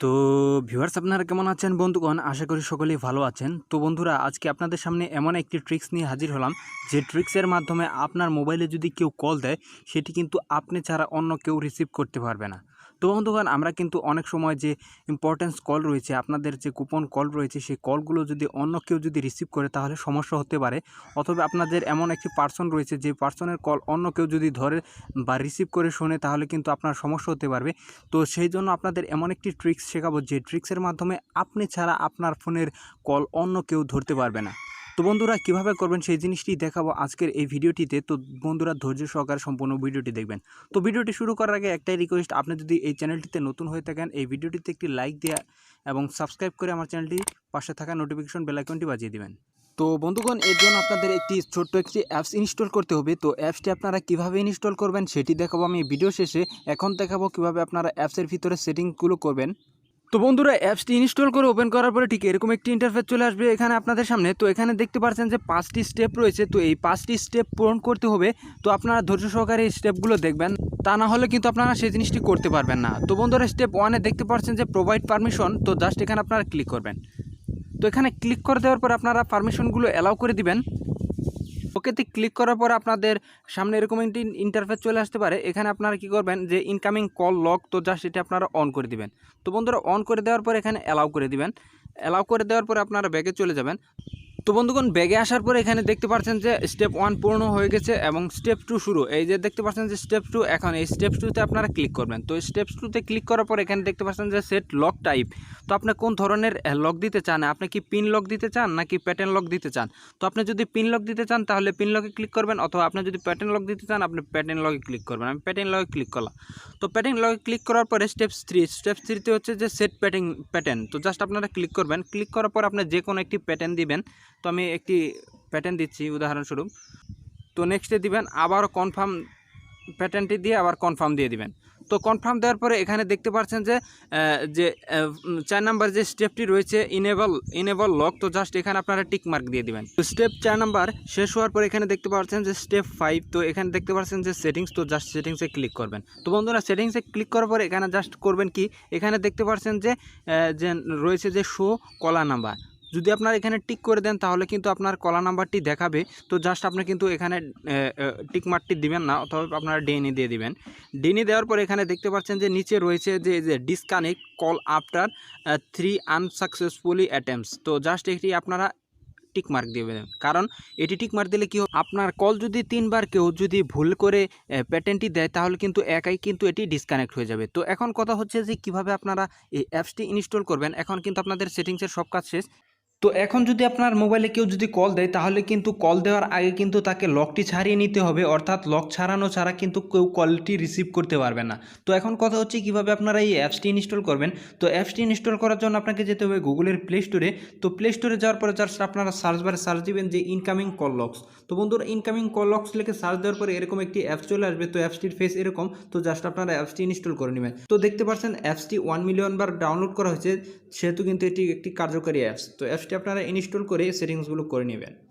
তো ভিউয়ার্স আপনারা কেমন আছেন? বন্ধুগণ, আশা করি সকলেই ভালো আছেন। তো বন্ধুরা, আজকে আপনাদের সামনে এমন একটি ট্রিক্স নিয়ে হাজির হলাম। যে ট্রিক্সের মাধ্যমে আপনার মোবাইলে যদি কেউ কল দেয়, সেটি কিন্তু আপনি ছাড়া অন্য কেউ রিসিভ করতে পারবে না। তো বন্ধুগণ, আমরা কিন্তু অনেক সময় যে ইম্পর্টেন্স কল রয়েছে, আপনাদের যে কুপন কল রয়েছে, সেই কলগুলো যদি অন্য কেউ যদি রিসিভ করে, তাহলে সমস্যা হতে পারে। অথবা আপনাদের এমন একটি পার্সন রয়েছে, যে পার্সনের কল অন্য কেউ যদি ধরে বা রিসিভ করে শোনে, তাহলে কিন্তু আপনার সমস্যা হতে পারবে। তো সেই জন্য আপনাদের এমন একটি ট্রিক্স শেখাবো, যে ট্রিক্সের মাধ্যমে আপনি ছাড়া আপনার ফোনের কল অন্য কেউ ধরতে পারবে না। তো বন্ধুরা, কীভাবে করবেন সেই জিনিসটি দেখাবো আজকের এই ভিডিওটিতে। তো বন্ধুরা, ধৈর্য সহকারে সম্পূর্ণ ভিডিওটি দেখবেন। তো ভিডিওটি শুরু করার আগে একটাই রিকোয়েস্ট আপনি যদি এই চ্যানেলটিতে নতুন হয়ে থাকেন, এই ভিডিওটিতে একটি লাইক দেওয়া এবং সাবস্ক্রাইব করে আমার চ্যানেলটি পাশে থাকা নোটিফিকেশন বেলাইকনটি বাজিয়ে দিবেন। তো বন্ধুগণ, এর জন্য আপনাদের একটি ছোট্ট একটি অ্যাপস ইনস্টল করতে হবে। তো অ্যাপসটি আপনারা কীভাবে ইনস্টল করবেন সেটি দেখাবো আমি ভিডিও শেষে। এখন দেখাবো কীভাবে আপনারা অ্যাপসের ভিতরে সেটিংগুলো করবেন। তো বন্ধুরা অ্যাপসটি ইনস্টল করে ওপেন করার পরে ঠিক এরকম একটি ইন্টারফেস চলে আসবে এখানে আপনাদের সামনে। তো এখানে দেখতে পাচ্ছেন যে পাঁচটি স্টেপ রয়েছে। তো এই পাঁচটি স্টেপ পূরণ করতে হবে। তো আপনারা ধৈর্য সহকারে এই স্টেপগুলো দেখবেন। তা না হলে কিন্তু আপনারা সেই জিনিসটি করতে পারবেন না। তো বন্ধুরা স্টেপ ওয়ানে দেখতে পাচ্ছেন যে প্রোভাইড পারমিশন তো জাস্ট এখানে আপনারা ক্লিক করবেন। তো এখানে ক্লিক করে দেওয়ার পর আপনারা পারমিশনগুলো অ্যালাউ করে দিবেন। ওকেতে ক্লিক করার পর আপনাদের সামনে এরকম একটি ইন্টারফেস চলে আসতে পারে। এখানে আপনারা কি করবেন যে ইনকামিং কল লক তো জাস্ট সেটা আপনারা অন করে দিবেন। তো বন্ধুরা অন করে দেওয়ার পর এখানে অ্যালাউ করে দিবেন। অ্যালাউ করে দেওয়ার পরে আপনারা ব্যাগে চলে যাবেন। তো বন্ধুগণ, ব্যাগে আসার পরে এখানে দেখতে পাচ্ছেন যে স্টেপ ওয়ান পূর্ণ হয়ে গেছে এবং স্টেপ টু শুরু। এই যে দেখতে পাচ্ছেন যে স্টেপ টু এখন এই স্টেপ টুতে আপনারা ক্লিক করবেন। তো স্টেপ টুতে ক্লিক করার পর এখানে দেখতে পাচ্ছেন যে সেট লক টাইপ তো আপনি কোন ধরনের লক দিতে চান? আপনি কি পিন লক দিতে চান নাকি প্যাটার্ন লক দিতে চান? তো আপনি যদি পিন লক দিতে চান, তাহলে পিন লকে ক্লিক করবেন, অথবা আপনি যদি প্যাটার্ন লক দিতে চান, আপনি প্যাটার্ন লকে ক্লিক করবেন। আমি প্যাটার্ন লকে ক্লিক করলাম। তো প্যাটার্ন লকে ক্লিক করার পরে স্টেপ থ্রি স্টেপ থ্রিতে হচ্ছে যে সেট প্যাটার্ন প্যাটার্ন তো জাস্ট আপনারা ক্লিক করবেন। ক্লিক করার পর আপনি যে কোনো একটি প্যাটার্ন দিবেন। তো আমি একটি প্যাটার্ন দিচ্ছি, উদাহরণস্বরূপ। তো নেক্সটে দিবেন, আবার কনফার্ম প্যাটার্নটি দিয়ে আবার কনফার্ম দিয়ে দিবেন। তো কনফার্ম দেওয়ার পরে এখানে দেখতে পাচ্ছেন যে যে চার নাম্বার যে স্টেপটি রয়েছে ইনেবল ইনেবল লক তো জাস্ট এখানে আপনারা টিক মার্ক দিয়ে দিবেন। তো স্টেপ চার নাম্বার শেষ হওয়ার পর এখানে দেখতে পাচ্ছেন যে স্টেপ ফাইভ তো এখানে দেখতে পাচ্ছেন যে সেটিংস তো জাস্ট সেটিংসে ক্লিক করবেন। তো বন্ধুরা সেটিংসে ক্লিক করার পরে এখানে জাস্ট করবেন কি? এখানে দেখতে পাচ্ছেন যে যে রয়েছে যে শো কলা নাম্বার যদি আপনারা এখানে টিক করে দেন, তাহলে কিন্তু আপনার কলা নাম্বারটি দেখাবে। তো জাস্ট আপনি কিন্তু এখানে টিক মার্কটি দিবেন না, অথবা আপনারা ডেনি দিয়ে দিবেন। ডেনি দেওয়ার পর এখানে দেখতে পাচ্ছেন যে, নিচে রয়েছে যে যে disconnect call after three unsuccessfully attempts তো জাস্ট এটি আপনারা টিক মার্ক দিবেন। কারণ এটি টিক মার্ক দিলে কি? আপনার কল যদি তিনবার কেউ যদি ভুল করে প্যাটেন্টটি দেয়, তাহলে কিন্তু একাই কিন্তু এটি ডিসকানেক্ট হয়ে যাবে। তো এখন কথা হচ্ছে যে, কীভাবে আপনারা এই অ্যাপসটি ইনস্টল করবেন? এখন কিন্তু আপনাদের সেটিংসের সব কাজ শেষ। তো এখন যদি আপনার মোবাইলে কেউ যদি কল দেয়, তাহলে কিন্তু কল দেওয়ার আগে কিন্তু তাকে লকটি ছাড়িয়ে নিতে হবে। অর্থাৎ লক ছাড়ানো ছাড়া কিন্তু কেউ কলটি রিসিভ করতে পারবে না। তো এখন কথা হচ্ছে কীভাবে আপনারা এই অ্যাপসটি ইনস্টল করবেন? তো অ্যাপসটি ইনস্টল করার জন্য আপনাকে যেতে হবে গুগলের প্লে স্টোরে তো প্লে স্টোরে যাওয়ার পরে জাস্ট আপনারা সার্চ বারে সার্চ দিবেন যে ইনকামিং কল লক্স তো বন্ধুরা ইনকামিং কল লক্স লিখে সার্চ দেওয়ার পরে এরকম একটি অ্যাপস চলে আসবে। তো অ্যাপসটির ফেস এরকম। তো জাস্ট আপনারা অ্যাপসটি ইনস্টল করে নেবেন। তো দেখতে পাচ্ছেন অ্যাপসটি ওয়ান মিলিয়ন বার ডাউনলোড করা হয়েছে। সেহেতু কিন্তু এটি একটি কার্যকারী অ্যাপস তো অ্যাপসটি আপনারা ইনস্টল করে সেটিংসগুলো করে নেবেন।